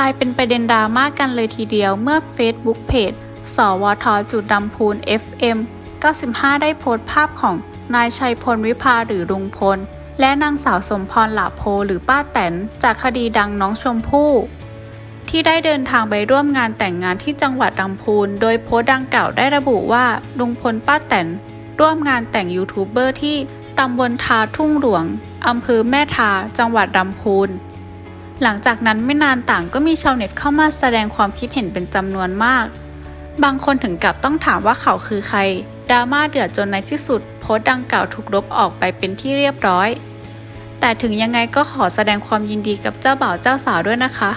กลายเป็นประเด็นดราม่ากันเลยทีเดียวเมื่อ Facebook เพจสวทจุดดำพูน FM 95 ได้โพสต์ภาพของนายชัยพลวิภาหรือลุงพล และนางสาวสมพรหลาโพหรือป้าแตน จากคดีดังน้องชมพู่ ที่ได้เดินทางไปร่วมงานแต่งงานที่จังหวัดลำพูน โดยโพสต์ดังกล่าวได้ระบุว่าลุงพลป้าแตน ร่วมงานแต่งยูทูบเบอร์ที่ตำบลทาทุ่งหลวงอำเภอแม่ทา จังหวัดลำพูน หลังจากนั้นไม่นานต่างก็มีชาวเน็ตเข้ามาแสดงความคิดเห็นเป็นจำนวนมาก บางคนถึงกับต้องถามว่าเขาคือใครดราม่าเดือดจนในที่สุด โพสต์ดังกล่าวถูกลบออกไปเป็นที่เรียบร้อย แต่ถึงยังไงก็ขอแสดงความยินดีกับเจ้าบ่าวเจ้าสาวด้วยนะคะ